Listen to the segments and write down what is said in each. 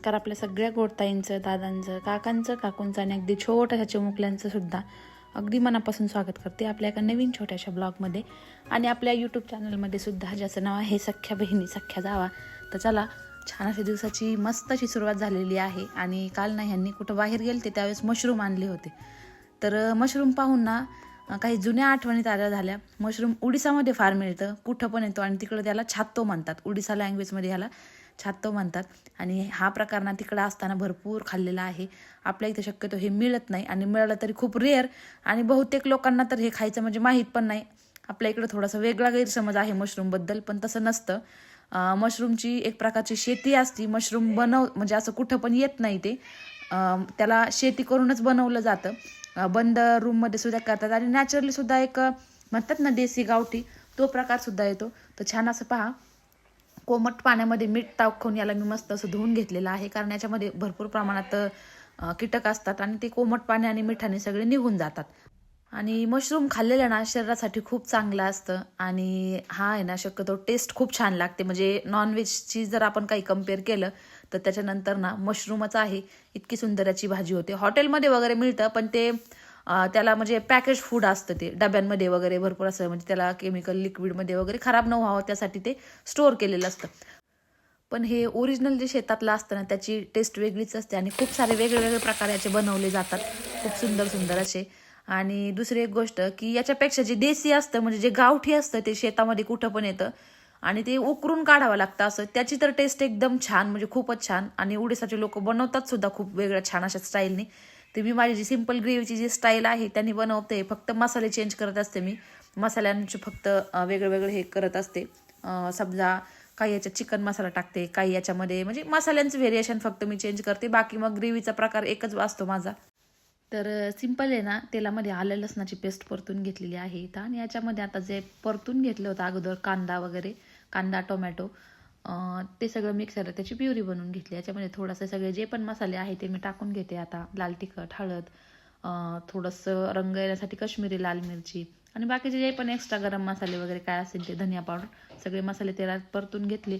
Hello नमस्कार आपल्या सगळ्या गोडताईंचं दादांचं काकांचं काकूंचं आणि अगदी छोट्याशा चिमुकल्यांचं सुद्धा अगदी मनापासून स्वागत करते आपल्या एका नवीन छोट्याशा ब्लॉगमध्ये. आणि आपल्या यूट्यूब चॅनलमध्ये सुद्धा ज्याचं नाव आहे सख्या बहिणी सख्या जावा. तर चला छान अशा दिवसाची मस्त अशी सुरुवात झालेली आहे. आणि काल ना ह्यांनी कुठं बाहेर गेले ते त्यावेळेस मशरूम आणले होते. तर मशरूम पाहून ना काही जुन्या आठवणी ताज्या झाल्या. मशरूम उडिसामध्ये फार मिळतं कुठं पण येतो आणि तिकडं त्याला छातो म्हणतात. उडिसा लँग्वेजमध्ये ह्याला. छातो म्हणतात. आणि हा प्रकार ना तिकडं असताना भरपूर खाल्लेला आहे. आपल्या इथे शक्यतो हे मिळत नाही आणि मिळालं तरी खूप रेअर आणि बहुतेक लोकांना तर हे खायचं म्हणजे माहीत पण नाही. आपल्या इकडं थोडासा वेगळा गैरसमज आहे मशरूमबद्दल पण तसं नसतं. मशरूमची एक प्रकारची शेती असती. मशरूम बनव म्हणजे असं कुठं पण येत नाही ते. त्याला शेती करूनच बनवलं जातं. बंद रूममध्ये सुद्धा करतात. आणि नॅचरली सुद्धा एक म्हणतात ना देसी गावठी तो प्रकार सुद्धा येतो. तर छान असं पहा. कोमट पाण्यामध्ये मीठ टाकून याला मी मस्त असं धुवून घेतलेलं आहे. कारण याच्यामध्ये भरपूर प्रमाणात कीटक असतात आणि ते कोमट पाणी आणि मिठाने सगळे निघून जातात. आणि मशरूम खाल्लेलं ना शरीरासाठी खूप चांगलं असतं. आणि हा आहे ना शक्यतो टेस्ट खूप छान लागते. म्हणजे नॉनव्हेजची जर आपण काही कंपेअर केलं तर त्याच्यानंतर ना मशरूमच आहे. इतकी सुंदर याची भाजी होते. हॉटेलमध्ये वगैरे मिळतं पण ते त्याला म्हणजे पॅकेज फूड असतं ते. डब्यांमध्ये वगैरे भरपूर असं म्हणजे त्याला केमिकल लिक्विडमध्ये वगैरे खराब न व्हावं त्यासाठी ते स्टोअर केलेलं असतं. पण हे ओरिजिनल जे शेतातलं असतं ना त्याची टेस्ट वेगळीच असते आणि खूप सारे वेगळे वेगळे प्रकार याचे बनवले जातात. खूप सुंदर सुंदर असे. आणि दुसरी एक गोष्ट की याच्यापेक्षा जे देसी असतं म्हणजे जे गावठी असतं ते शेतामध्ये कुठं पण येतं. आणि ते उकरून काढावं लागतं असं. त्याची तर टेस्ट एकदम छान म्हणजे खूपच छान. आणि उडीसाचे लोक बनवतात सुद्धा खूप वेगळ्या छान अशा स्टाईलने तर मी माझी जी सिंपल ग्रेव्हीची जी स्टाईल आहे त्यांनी बनवते. फक्त मसाले चेंज करत असते मी. मसाल्यांचे फक्त वेगळे वेगळे हे करत असते. समजा काही याच्यात चिकन मसाला टाकते काही याच्यामध्ये म्हणजे मसाल्यांचं व्हेरिएशन फक्त मी चेंज करते. बाकी मग ग्रेव्हीचा प्रकार एकच असतो माझा. तर सिंपल आहे ना तेलामध्ये आलं लसणाची पेस्ट परतून घेतलेली आहे इथं. आणि याच्यामध्ये आता जे परतून घेतलं होतं अगोदर कांदा वगैरे कांदा टोमॅटो ते सगळं मिक्सरला त्याची प्युरी बनवून घेतली. याच्यामध्ये थोडंसं सगळे जे पण मसाले आहे ते मी टाकून घेते आता. लाल तिखट हळद थोडंसं रंग येण्यासाठी कश्मीरी लाल मिरची आणि बाकीचे जे पण एक्स्ट्रा गरम मसाले वगैरे काय असेल ते धनिया पावडर सगळे मसाले तेलात परतून घेतले.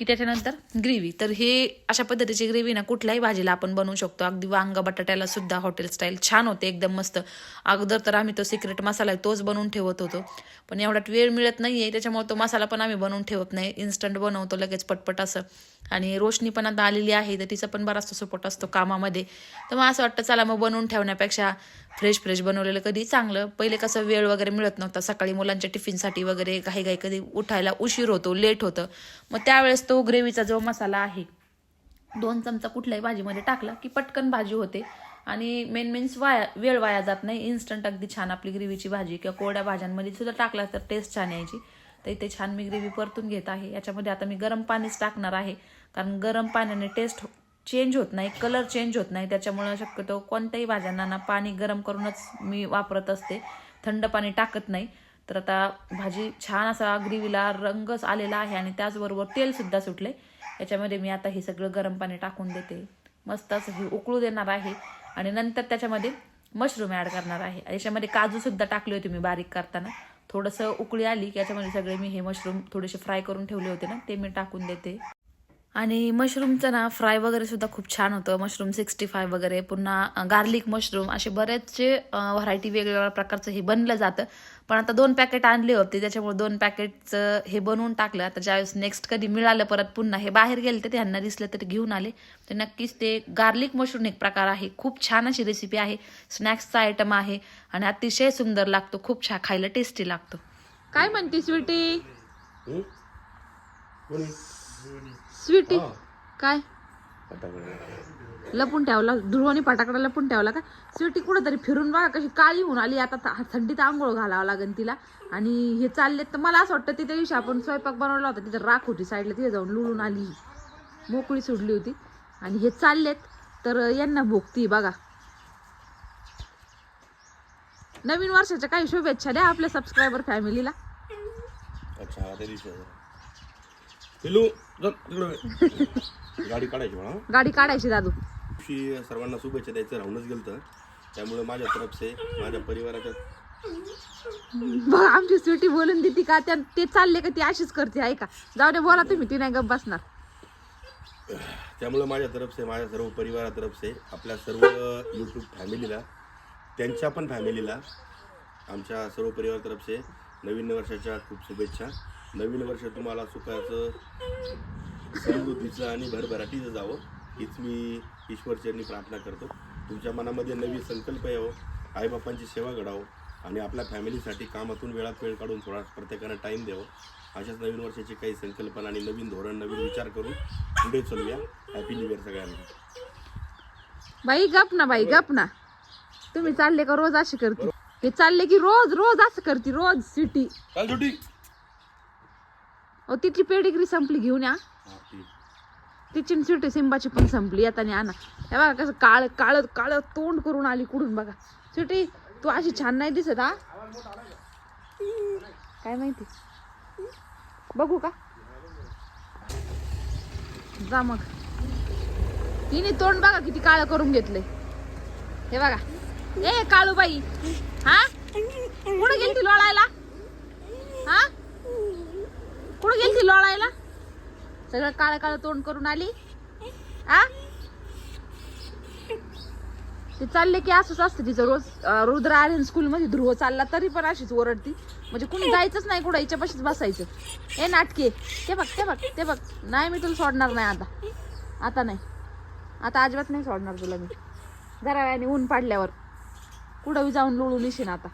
की त्याच्यानंतर ग्रेव्ही. तर हे अशा पद्धतीची ग्रेव्ही ना कुठल्याही भाजीला आपण बनवू शकतो. अगदी वांगा बटाट्याला सुद्धा हॉटेल स्टाईल छान होते एकदम मस्त. अगोदर तर आम्ही तो सिक्रेट मसाला आहे तोच बनवून ठेवत होतो. पण एवढ्यात वेळ मिळत नाही आहे त्याच्यामुळे तो मसाला पण आम्ही बनवून ठेवत नाही. इन्स्टंट बनवतो लगेच पटपट असं. आणि रोशनी पण आता आलेली आहे तर तिचा पण बराचसा सपोर्ट असतो कामामध्ये. तर मग असं वाटतं चला मग बनवून ठेवण्यापेक्षा फ्रेश फ्रेश बनवलेलं कधी चांगलं. पहिले कसं वेळ वगैरे मिळत नव्हता. सकाळी मुलांच्या टिफिनसाठी वगैरे काही काही कधी उठायला उशीर होतो लेट होतं. मग त्यावेळेस तो ग्रेव्हीचा जो मसाला आहे दोन चमचा कुठल्याही भाजीमध्ये टाकला की पटकन भाजी होते. आणि मेन मेन्स वाया वेळ वाया जात नाही. इन्स्टंट अगदी छान आपली ग्रेव्हीची भाजी किंवा कोरड्या भाज्यांमध्ये सुद्धा टाकला तर टेस्ट छान यायची. तर इथे छान मी ग्रेव्ही परतून घेत आहे. याच्यामध्ये आता मी गरम पाणीच टाकणार आहे. कारण गरम पाण्याने टेस्ट चेंज होत नाही कलर चेंज होत नाही. त्याच्यामुळं शक्यतो कोणत्याही भाज्यांना ना पाणी गरम करूनच मी वापरत असते. थंड पाणी टाकत नाही. तर आता भाजी छान असा ग्रेव्हीला रंगच आलेला आहे आणि त्याचबरोबर तेलसुद्धा सुटले. याच्यामध्ये मी आता हे सगळं गरम पाणी टाकून देते. मस्त असं हे उकळू देणार आहे. आणि नंतर त्याच्यामध्ये मशरूम ॲड करणार आहे. याच्यामध्ये काजूसुद्धा टाकले होते मी बारीक करताना. थोडंसं उकळी आली की याच्यामध्ये सगळे मी हे मशरूम थोडेसे फ्राय करून ठेवले होते ना ते मी टाकून देते. आणि मशरूमचं ना फ्राय वगैरे सुद्धा खूप छान होतं. मशरूम सिक्स्टी फाय वगैरे पुन्हा गार्लिक मशरूम असे बरेचसे व्हरायटी वेगवेगळ्या प्रकारचं हे बनलं जातं. पण आता दोन पॅकेट आणले होते त्याच्यामुळे दोन पॅकेटचं हे बनवून टाकलं. आता ज्यावेळेस नेक्स्ट कधी मिळालं परत पुन्हा हे बाहेर गेले तर त्यांना दिसलं तर घेऊन आले. तर नक्कीच ते गार्लिक मशरूम एक प्रकार आहे. खूप छान अशी रेसिपी आहे. स्नॅक्सचा आयटम आहे आणि अतिशय सुंदर लागतो. खूप छान खायला टेस्टी लागतो. काय म्हणते स्वीटी? स्वीटी. काय? लपून ठेवला. ध्रुवानी फटाकडा लपून ठेवला का? स्वीटी कुठेतरी फिरून बघा कशी काळी होऊन आली. आता थ- थंडीत आंघोळ घालावं लागेल तिला. आणि हे चालले तर मला असं वाटतं तिथे दिवशी आपण स्वयंपाक बनवला होता. तिथं राख होती साईडला. तिथे जाऊन लुळून आली. मोकळी सोडली होती. आणि हे चाललेत. तर यांना भोगती बघा. नवीन वर्षाच्या काही शुभेच्छा द्या आपल्या सबस्क्रायबर फॅमिलीला अच्छा पिलू. गाडी काढायची म्हणा. गाडी काढायची दादू. दिवशी सर्वांना शुभेच्छा द्यायचं राहूनच गेलं त्यामुळे माझ्या तरफसे माझ्या परिवाराच्या बघ आमची स्वीटी बोलून देते का? त्या ते चालले का? ती अशीच करते ऐका जाऊ दे बोला तुम्ही ती नाही गप बसणार. त्यामुळं माझ्या से माझ्या सर्व परिवारातर्फे आपल्या सर्व यूट्यूब फॅमिलीला त्यांच्या पण फॅमिलीला आमच्या सर्व परिवारातर्फे नवीन वर्षाच्या खूप शुभेच्छा. नवीन वर्ष तुम्हाला सुखाचं समृद्धीचं आणि भरभराटीचं जावं हीच मी ईश्वरचरणी प्रार्थना करतो. तुमच्या मनामध्ये नवी संकल्प यावं आईबापांची सेवा घडावं आणि आपल्या फॅमिलीसाठी कामातून वेळात वेळ काढून थोडा प्रत्येकानं टाईम द्यावं. अशाच नवीन वर्षाची काही संकल्पना आणि नवीन धोरण नवीन विचार करून पुढे चलूया. हॅपी न्यू इयर सगळ्यांना. बाई गप ना बाई गप ना. तुम्ही चालले का रोज अशी करते? हे चालले की रोज रोज असं करते रोज सिटी. चाल सुटी अहो तिची पेडिग्री संपली घेऊन या. तिची न सिटी सिंबाची पण संपली. आता आणा हे बघा कसं काळ काळ काळ तोंड करून आली कुठून बघा. सिटी तू अशी छान नाही दिसत हा? काय माहिती? बघू का? जा मग. हिने तोंड बघा किती काळ करून घेतलंय. हे बघा. ए काळूबाई. हा? कुठे गेलती लोळायला? हा? कुठं गेलती लोळायला? सगळं काळ काळ तोंड करून आली. आ? ते चालले की असंच असतं तिचं रोज रुद्र आर्यन स्कूलमध्ये ध्रुव चालला तरी पण अशीच ओरडती. म्हणजे कुणी जायचंच नाही कुठं हिच्यापाशीच बसायचं. हे नाटके. ते बघ ते बघ ते बघ. नाही मी तुला सोडणार नाही आता. आता नाही. आता अजिबात नाही सोडणार तुला मी. जरा वेळाने ऊन पाडल्यावर. कुठं जाऊन लोळून येशील आता.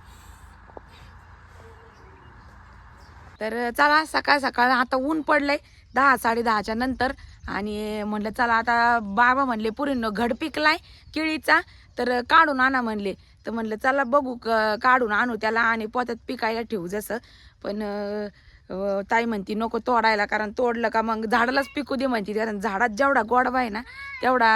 तर चला सकाळ सकाळ आता ऊन पडलंय दहा साडे दहाच्या नंतर. आणि म्हणलं चला आता बाबा म्हणले पुरीनं घड पिकलाय केळीचा तर काढून आणा म्हणले. तर म्हणलं चला बघू क- काढून आणू त्याला आणि पोत्यात पिकायला ठेवू जसं. पण ताई म्हणती नको तोडायला कारण तोडलं का मग झाडालाच पिकू दे म्हणती. कारण झाडात जेवढा गोडवा आहे ना तेवढा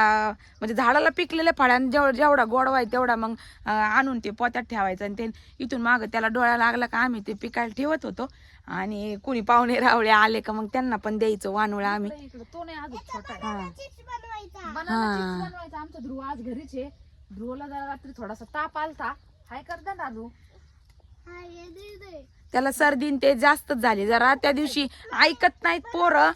म्हणजे झाडाला पिकलेल्या फळांनी जेवढा जेवढा गोडवा आहे तेवढा मग आणून ते पोत्यात ठेवायचं आणि ते इथून मागं त्याला डोळा लागला का आम्ही ते पिकायला ठेवत होतो. आणि कुणी पाहुणे रावळे आले का मग त्यांना पण द्यायचं वानुळा आम्ही. तो नाही अजून छोटा आहे. हा. बनाना चिप्स बनवायचा. आमचा ध्रुव आज घरीच आहे. ध्रुवला जरा रात्री थोडासा ताप आलता. हाय करता ना राजू त्याला सर्दी न ते जास्तच झाली. जरा त्या दिवशी ऐकत नाहीत पोरं.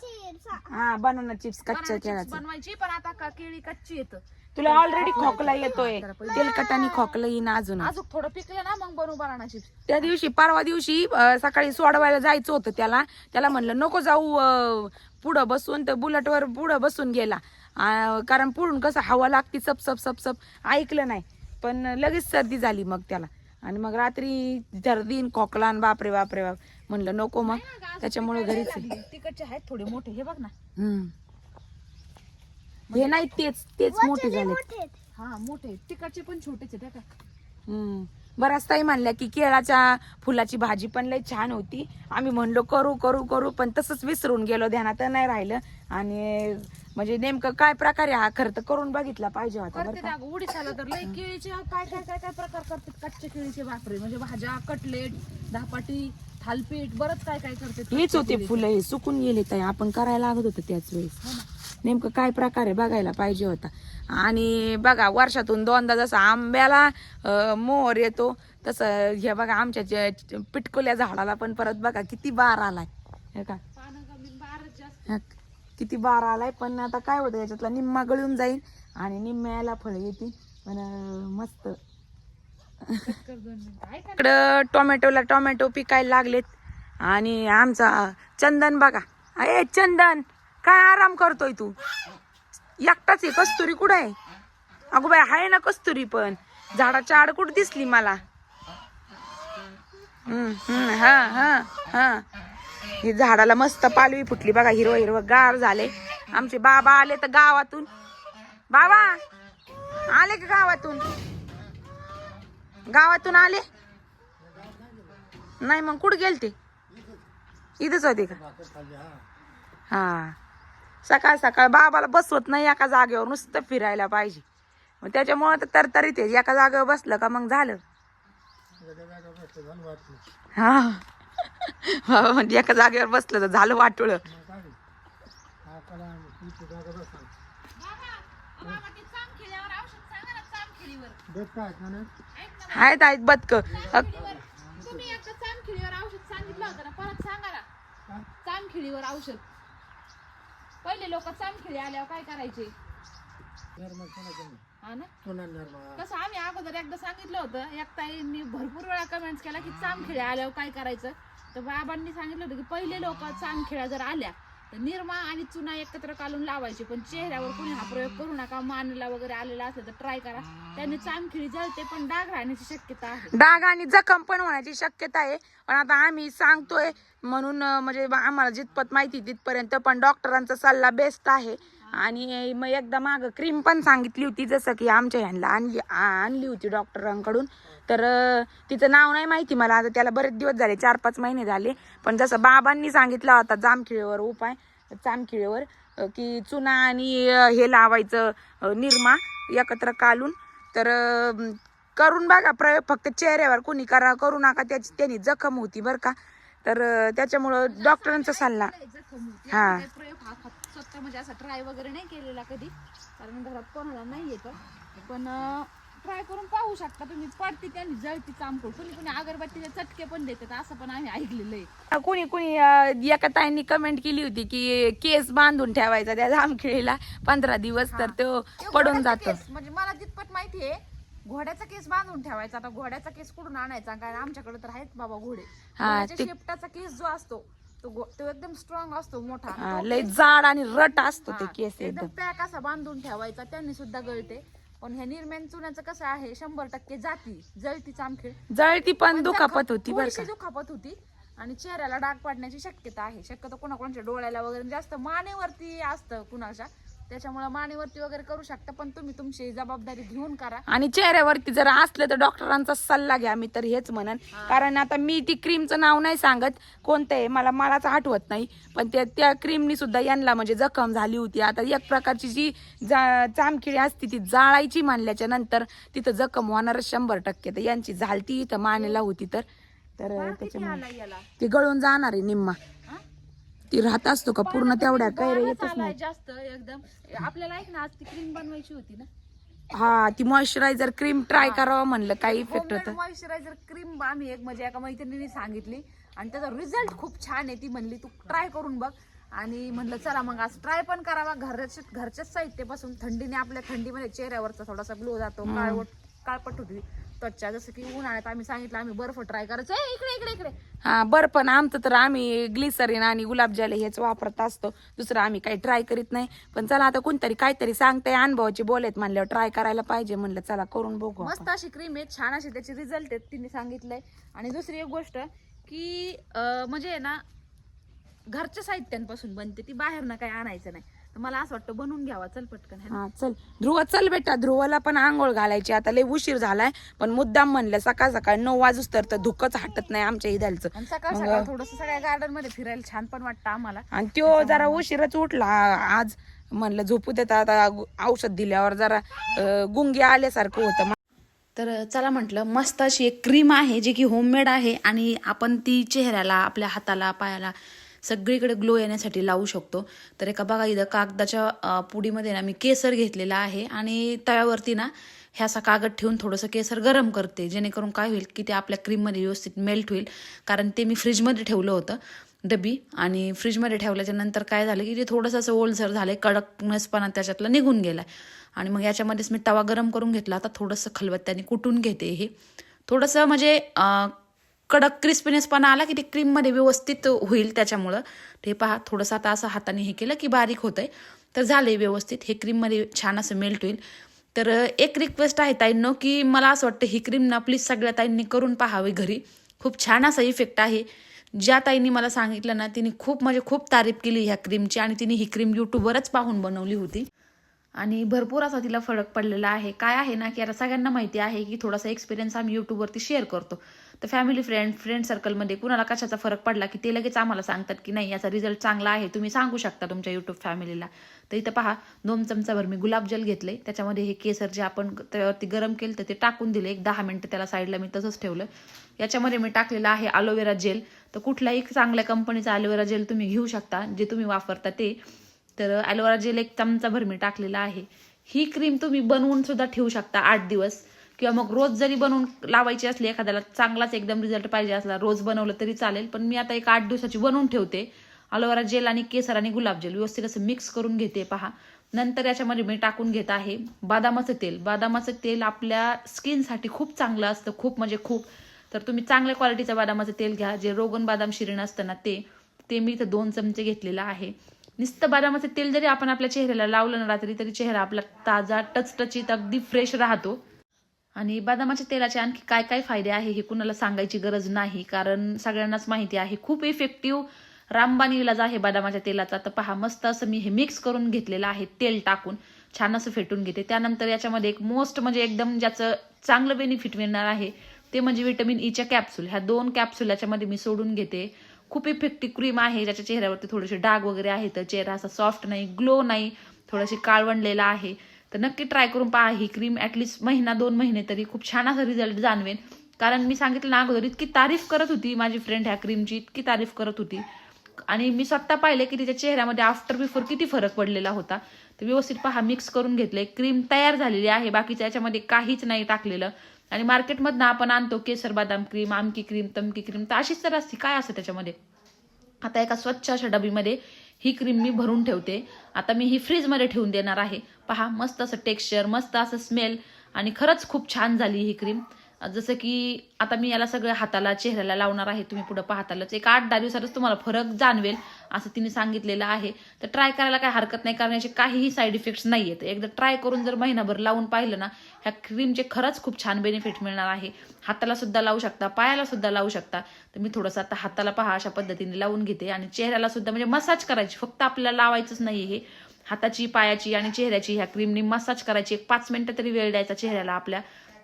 हा बनाना चिप्स कच्च्या केळाचं बनवायची पण आता का केळी कच्ची येत? तुला ऑलरेडी खोकला येतोय. तेलकटाने खोकला येईन अजून. अजून थोडं पिकलं ना मग बनवू बनाना चिप्स त्या दिवशी परवा दिवशी अं, सकाळी सोडवायला जायचं होतं त्याला. त्याला म्हणलं नको जाऊ अं, पुढं बसून. तर बुलेटवर पुढं बसून गेला. अं, कारण पुढून कसं हवा लागती सप सप सप सप ऐकलं नाही. पण लगेच सर्दी झाली मग त्याला. आणि मग रात्री सर्दी न खोकला न बापरे बापरे बाप. म्हणलं नको मग. त्याच्यामुळे घरीच. तिकडचे आहेत थोडे मोठे. हे बघ ना. हम्म. हे नाही तेच तेच मोठे झाले हा मोठे तिकडचे पण छोटेच आहेत हे का. हम्म. बराच ताई म्हणल्या की केळाच्या फुलाची भाजी पण लय छान होती. आम्ही म्हणलो करू करू करू. पण तसंच विसरून गेलो ध्यानात नाही राहिलं. आणि म्हणजे नेमकं काय प्रकारे हा? खर्च करून बघितला पाहिजे होता बरं करते का. ना उडीसाला तर लय केळीचे काय काय काय काय प्रकार करतात कच्चे केळीचे बापरे म्हणजे भाज्या कटलेट धापाटी थालपीठ बरंच काय काय करते हेच होते फुलं हे सुकून गेले ताई. आपण करायला लागत होतं त्याच वेळेस. नेमकं काय प्रकारे बघायला पाहिजे होता. आणि बघा वर्षातून दोनदा जसं आंब्याला अं, मोहर येतो तसं हे बघा आमच्या जे- पिटकुल्या झाडाला पण परत बघा किती बार आलाय. हे का? पानं कमी बारच जास्त हा, किती बार आलाय पण आता काय होतं याच्यातला? निम्मा गळून जाईल आणि निम्म्याला फळ येतील. पण मस्त. इकडं टोमॅटोला टोमॅटो पिकायला लागलेत. आणि आमचा चंदन बघा. अरे चंदन काय आराम करतोय तू? एकटाच आहे कस्तुरी कुठं आहे? अगो बाई आहे ना कस्तुरी पण. झाडाच्या आड कुठं दिसली मला? हम्म, हम्म, हा हा हा. ही झाडाला मस्त पालवी फुटली बघा हिरवं हिरवं गार झाले आमचे बाबा आले तर गावातून. बाबा आले का गावातून? गावातून आले? नाही मग कुठं गेलते? इथंच होते का? हा. सकाळ सकाळ बाबाला बसवत नाही एका जागेवर नुसतं फिरायला पाहिजे. मग त्याच्यामुळं तर तरतरी ते एका जागेवर बसलं का मग झालं. हा. म्हणजे एका जागेवर बसलं तर झालं वाटोळ. आहेत आहेत बदक. औषध परत सांगा चामखिळीवर औषध पहिले लोक चामखिळी आल्यावर काय करायचे? हा ना? कसं आम्ही अगोदर एकदा सांगितलं होतं एक ताईंनी भरपूर वेळा कमेंट्स केला की चामखिळ्या आल्यावर काय करायचं? तर बाबांनी सांगितलं होतं की पहिले लोक चामखिळ्या जर आल्या तर निरमा आणि चुना एकत्र काढून लावायचे पण चेहऱ्यावर कोणी हा प्रयोग करू नका मानला वगैरे आलेला असलं तर ट्राय करा. त्याने चामखिळी जळते पण डाग राहण्याची शक्यता आहे. डाग आणि जखम पण होण्याची शक्यता आहे. पण आता आम्ही सांगतोय म्हणून अं, म्हणजे आम्हाला जितपत माहिती तिथपर्यंत पण डॉक्टरांचा सल्ला बेस्ट आहे. आणि मग एकदा माग क्रीम पण सांगितली होती जसं की आमच्या ह्यांना आणली आणली होती डॉक्टरांकडून. तर तिचं नाव नाही माहिती मला आता त्याला बरेच दिवस झाले चार पाच महिने झाले. पण जसं बाबांनी सांगितला होता जामखिळीवर उपाय जामखिळीवर की चुना आणि हे लावायचं निरमा एकत्र कालून. तर करून बघा प्रयोग फक्त चेहऱ्यावर कोणी करा करू नका त्याची त्यांनी जखम होती बरं का. तर त्याच्यामुळं डॉक्टरांचा सल्ला. हा. स्वतः म्हणजे असा ट्राय वगैरे नाही केलेला कधी. कारण घरात कोणाला नाही येत. पण ट्राय करून पाहू शकता तुम्ही. पडती त्यांनी जळती चामकोड कुणी कुणी अगरबत्तीचे चटके पण देतात असं पण आम्ही ऐकलेलं आहे. कोणी कोणी एका ताईंनी कमेंट केली होती की केस बांधून ठेवायचा त्या जामखिळीला पंधरा दिवस तर तो पडून जातो. म्हणजे मला जितपत माहिती आहे घोड्याचा केस बांधून ठेवायचा. आता घोड्याचा केस कुठून आणायचा? कारण आमच्याकडे तर आहेत बाबा घोडे. हा, शेपटाचा केस जो असतो तो एकदम स्ट्रॉंग असतो मोठा. हा, लय जाड आणि रट असतो ते हा, केस एकदम एकदम. पॅक असा बांधून ठेवायचा त्यांनी सुद्धा गळते. पण ह्या निर्म्यान चुन्याचं कसं आहे शंभर टक्के जाती जळती चामखीळ. जळती पण दुखापत होती बरं थोडीशी का. दुखापत होती आणि चेहऱ्याला डाग पडण्याची शक्यता आहे. शक्यतो कोणाकोणाच्या डोळ्याला वगैरे जास्त मानेवरती असतं कुणाच्या. त्याच्यामुळे मानेवरती वगैरे करू शकता पण तुम्ही तुमची जबाबदारी घेऊन करा. आणि चेहऱ्यावरती जर असलं तर डॉक्टरांचा सल्ला घ्या मी तर हेच म्हणन. कारण आता मी ती क्रीमचं नाव नाही सांगत कोणतं आहे मला मलाच आठवत नाही. पण त्या त्या क्रीमनी सुद्धा यांना म्हणजे जखम झाली होती. आता एक प्रकारची जी जा चामखिळी असती ती जाळायची मानल्याच्या नंतर तिथं जखम होणार शंभर टक्के. तर यांची झालती इथं मानेला होती तर. तर त्याच्यामुळे ती गळून जाणार आहे निम्मा? ती राहत असतो का? पूर्ण तेवढ्या येतच नाही. जास्त एकदम. आपल्याला ऐक ना आज ती क्रीम बनवायची होती ना. हा ती मॉइश्चरायझर क्रीम ट्राय करावं म्हणलं काय इफेक्ट होतं. मॉइश्चरायझर क्रीम आम्ही एक म्हणजे एका मैत्रिणीने सांगितली. आणि त्याचा रिझल्ट खूप छान आहे ती म्हणली तू ट्राय करून बघ. आणि म्हणलं चला मग आज ट्राय पण करावा. घरच्या घरच्याच साहित्यापासून थंडीने आपल्या थंडीमध्ये चेहऱ्यावरचा थोडासा ग्लो जातो काळवट काळपट होती. त्वचा जसं की उन्हाळ्यात आम्ही सांगितलं आम्ही बर्फ ट्राय करायचं. ए, इकडे इकडे इकडे. हा बरं पण आमचं तर आम्ही ग्लिसरीन आणि गुलाबजल हेच वापरत असतो. दुसरं आम्ही काही ट्राय करीत नाही. पण चला आता कोणतरी काहीतरी सांगताय अनुभवाची बोलत म्हणल्यावर ट्राय करायला पाहिजे म्हणलं चला करून बघू. मस्त अशी क्रीम आहे छान अशी त्याचे रिझल्ट आहेत तिने सांगितलंय. आणि दुसरी एक गोष्ट की अं, म्हणजे आहे ना घरच्या साहित्यांपासून बनते ती बाहेर ना काही आणायचं नाही. मला असं वाटतं बनवून घ्यावा. चल पटकन है ना? हा चल. ध्रुव चल बेटा. ध्रुवला पण आंघोळ घालायची. आता लय उशीर झालाय. पण मुद्दाम म्हणलं सकाळ सकाळ नऊ वाजूस तर तर धुकच हटत नाही आमच्या इदालचं. आणि सकाळ सकाळ थोडस सगळ्या गार्डनमध्ये फिरायला छान पण वाटतं आम्हाला. आणि त्यो जरा उशीरच उठला. आज म्हणलं झोपू देत आता औषध दिल्यावर जरा अं, गुंगी आल्यासारखं होतं. तर चला म्हटलं मस्त अशी एक क्रीम आहे जी की होममेड आहे आणि आपण ती चेहऱ्याला आपल्या हाताला पायाला सगळीकडे ग्लो येण्यासाठी लावू शकतो. तर एका बघा इथं कागदाच्या पुडीमध्ये ना मी केसर घेतलेला आहे आणि तव्यावरती ना हे असा कागद ठेवून थोडंसं केसर गरम करते. जेणेकरून काय होईल की ते आपल्या क्रीममध्ये व्यवस्थित मेल्ट होईल. कारण ते मी फ्रीजमध्ये ठेवलं होतं डबी. आणि फ्रीजमध्ये ठेवल्याच्या नंतर काय झालं की ते थोडंसं असं ओलसर झालं कडकनेसपणा त्याच्यातला निघून गेला आणि मग याच्यामध्येच मी तवा गरम करून घेतला. आता थोडंसं खलबत्त्याने कुटून घेते हे. थोडंसं म्हणजे कडक क्रिस्पीनेसपणा आला की ते क्रीममध्ये व्यवस्थित होईल त्याच्यामुळं. ते पहा थोडंसं आता असं हाताने हे केलं की बारीक होतंय. तर झाले व्यवस्थित. हे क्रीममध्ये छान असं मेल्ट होईल. तर एक रिक्वेस्ट आहे ताईंनो की मला असं वाटतं ही क्रीम ना प्लीज सगळ्या ताईंनी करून पाहावी घरी. खूप छान असा इफेक्ट आहे. ज्या ताईंनी मला सांगितलं ना तिने खूप म्हणजे खूप तारीफ केली ह्या क्रीमची आणि तिने ही क्रीम यूट्यूबवरच पाहून बनवली होती. आणि भरपूर असा तिला फरक पडलेला आहे. काय आहे ना की आता सगळ्यांना माहिती आहे की थोडासा एक्सपिरियन्स आम्ही यूट्यूबवरती शेअर करतो. तर फॅमिली फ्रेंड फ्रेंड सर्कलमध्ये कुणाला कशाचा फरक पडला की ते लगेच आम्हाला सांगतात की नाही याचा रिझल्ट चांगला आहे तुम्ही सांगू शकता तुमच्या यूट्यूब फॅमिलीला तर इथं पहा दोन चमचाभर मी गुलाबजल घेतले. त्याच्यामध्ये हे केसर जे आपण त्यावरती गरम केलं तर ते टाकून दिले. एक दहा मिनटं त्याला साईडला मी तसंच ठेवलं. याच्यामध्ये मी टाकलेलं आहे अलोवेरा जेल तर कुठल्याही चांगल्या कंपनीचा अलोवेरा जेल तुम्ही घेऊ शकता जे तुम्ही वापरता ते. तर ॲलोवेरा जेल एक चमचाभर मी टाकलेला आहे. ही क्रीम तुम्ही बनवून सुद्धा ठेवू शकता आठ दिवस. किंवा मग रोज जरी बनवून लावायची असली एखाद्याला चांगलाच एकदम रिझल्ट पाहिजे असला रोज बनवलं तरी चालेल. पण मी आता एक आठ दिवसाची बनवून ठेवते. अलोवेरा जेल आणि केसर आणि गुलाबजेल व्यवस्थित असं मिक्स करून घेते पहा. नंतर याच्यामध्ये मी टाकून घेत आहे बदामाचं तेल. बदामाचं तेल आपल्या स्किनसाठी खूप चांगलं असतं खूप म्हणजे खूप. तर तुम्ही चांगल्या क्वालिटीचं बदामाचं तेल घ्या. जे रोगन बदाम शिरण असतं ना ते ते मी इथं दोन चमचे घेतलेलं आहे. नुसतं बदामाचं तेल जरी आपण आपल्या चेहऱ्याला लावलं ना रात्री तरी चेहरा आपला ताजा टचटचीत अगदी फ्रेश राहतो. आणि बदामाच्या तेलाचे आणखी काय काय फायदे आहे हे कुणाला सांगायची गरज नाही कारण सगळ्यांनाच माहिती आहे. खूप इफेक्टिव्ह रामबाण इलाज आहे बदामाच्या तेलाचा. तर पहा मस्त असं मी हे मिक्स करून घेतलेलं आहे तेल टाकून. छान असं फेटून घेते. त्यानंतर याच्यामध्ये एक मोस्ट म्हणजे एकदम ज्याचं चांगलं बेनिफिट मिळणार आहे ते म्हणजे विटॅमिन ईच्या कॅप्सूल ह्या दोन कॅप्सूल याच्यामध्ये मी सोडून घेते. खूप इफेक्टिव्ह क्रीम आहे ज्याच्या चेहऱ्यावरती थोडेसे डाग वगैरे आहे तर चेहरा असा सॉफ्ट नाही ग्लो नाही थोडंशी काळवणलेला आहे. तर नक्की ट्राय करून पहा. ही क्रीम ॲटलिस्ट महिना दोन महिने तरी खूप छान असा रिझल्ट जाणवेन. कारण मी सांगितलं ना अगोदर इतकी तारीफ करत होती माझी फ्रेंड ह्या क्रीमची इतकी तारीफ करत होती. आणि मी स्वतः पाहिले की तिच्या चेहऱ्यामध्ये आफ्टर बिफोर किती फरक पडलेला होता. तर व्यवस्थित पहा मिक्स करून घेतले क्रीम तयार झालेली आहे. बाकीच्या याच्यामध्ये काहीच नाही टाकलेलं. आणि मार्केटमधनं आपण आणतो केसर बदाम क्रीम आमकी क्रीम तमकी क्रीम तर अशीच तर असते. काय असतं त्याच्यामध्ये? आता एका स्वच्छ अशा डबीमध्ये ही क्रीम मी भरून ठेवते. आता मी ही फ्रीजमध्ये ठेवून देणार आहे. पहा मस्त असं टेक्स्चर मस्त असं स्मेल आणि खरंच खूप छान झाली ही क्रीम जसं की आता मी याला सगळं हाताला चेहऱ्याला लावणार आहे तुम्ही पुढं पाहतालच. एक आठ दहा दिवसातच तुम्हाला फरक जाणवेल असं तिने सांगितलेलं आहे. तर ट्राय करायला काय हरकत नाही कारण याचे काहीही साईड इफेक्ट्स नाही आहेत एकदा ट्राय करून जर महिनाभर लावून पाहिलं ना ह्या क्रीमचे खरंच खूप छान बेनिफिट मिळणार आहे. हाताला सुद्धा लावू शकता पायाला सुद्धा लावू शकता. तर मी थोडंसं आता हाताला पहा अशा पद्धतीने लावून घेते. आणि चेहऱ्याला सुद्धा म्हणजे मसाज करायची फक्त आपल्याला लावायचंच नाही हे. हाताची पायाची आणि चेहऱ्याची ह्या क्रीमने मसाज करायची एक पाच मिनिटं तरी वेळ द्यायचा चेहऱ्याला आपल्या.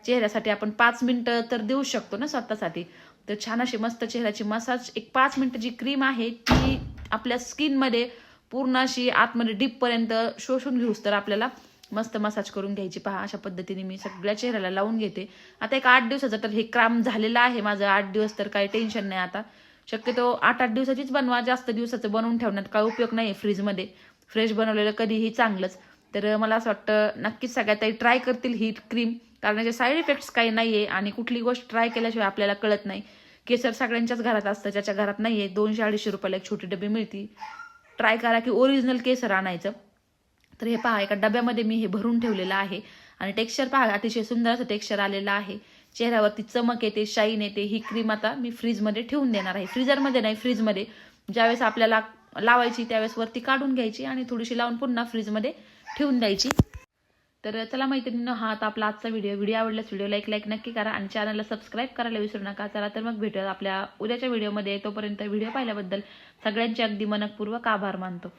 चेहऱ्यासाठी आपण पाच मिनिटं तर देऊ शकतो ना स्वतःसाठी. तर छान अशी मस्त चेहऱ्याची मसाज एक पाच मिनिटं जी क्रीम आहे ती आपल्या स्किनमध्ये पूर्ण अशी आतमध्ये डीपपर्यंत शोषून घेऊस तर आपल्याला मस्त मसाज करून घ्यायची. पहा अशा पद्धतीने मी सगळ्या चेहऱ्याला लावून घेते. आता एक आठ दिवसाचं तर हे क्राम झालेलं आहे माझं. आठ दिवस तर काही टेन्शन नाही आता. शक्यतो आठ आठ दिवसाचीच बनवा. जास्त दिवसाचं बनवून ठेवण्यात काय उपयोग नाही फ्रीजमध्ये फ्रेश बनवलेलं कधीही चांगलंच. तर मला असं वाटतं नक्कीच सगळ्यात ताई ट्राय करतील ही क्रीम कारण याचे साईड इफेक्ट्स काही नाही आहे आणि कुठली गोष्ट ट्राय केल्याशिवाय आपल्याला कळत नाही. केसर सगळ्यांच्याच घरात असतं ज्याच्या घरात नाही आहे दोनशे अडीचशे रुपयाला एक छोटी डबी मिळती. ट्राय करा की ओरिजिनल केसर आणायचं. तर हे पहा एका डब्यामध्ये मी हे भरून ठेवलेलं आहे. आणि टेक्स्चर पहा अतिशय सुंदर असं टेक्स्चर आलेलं आहे. चेहऱ्यावरती चमक येते शाईन येते. ही क्रीम आता मी फ्रीजमध्ये ठेवून देणार आहे. फ्रीजरमध्ये नाही फ्रीजमध्ये ज्यावेळेस आपल्याला लावायची त्यावेळेस वरती काढून घ्यायची आणि थोडीशी लावून पुन्हा फ्रीजमध्ये ठेवून द्यायची. तर चला मैत्रिणीनं हा आता आपला आजचा व्हिडिओ व्हिडिओ आवडल्यास व्हिडिओला एक लाईक नक्की करा आणि चॅनलला सबस्क्राईब करायला विसरू नका. चला तर मग भेटूया आपल्या उद्याच्या व्हिडिओमध्ये तोपर्यंत व्हिडिओ पाहिल्याबद्दल सगळ्यांचे अगदी मनपूर्वक आभार मानतो.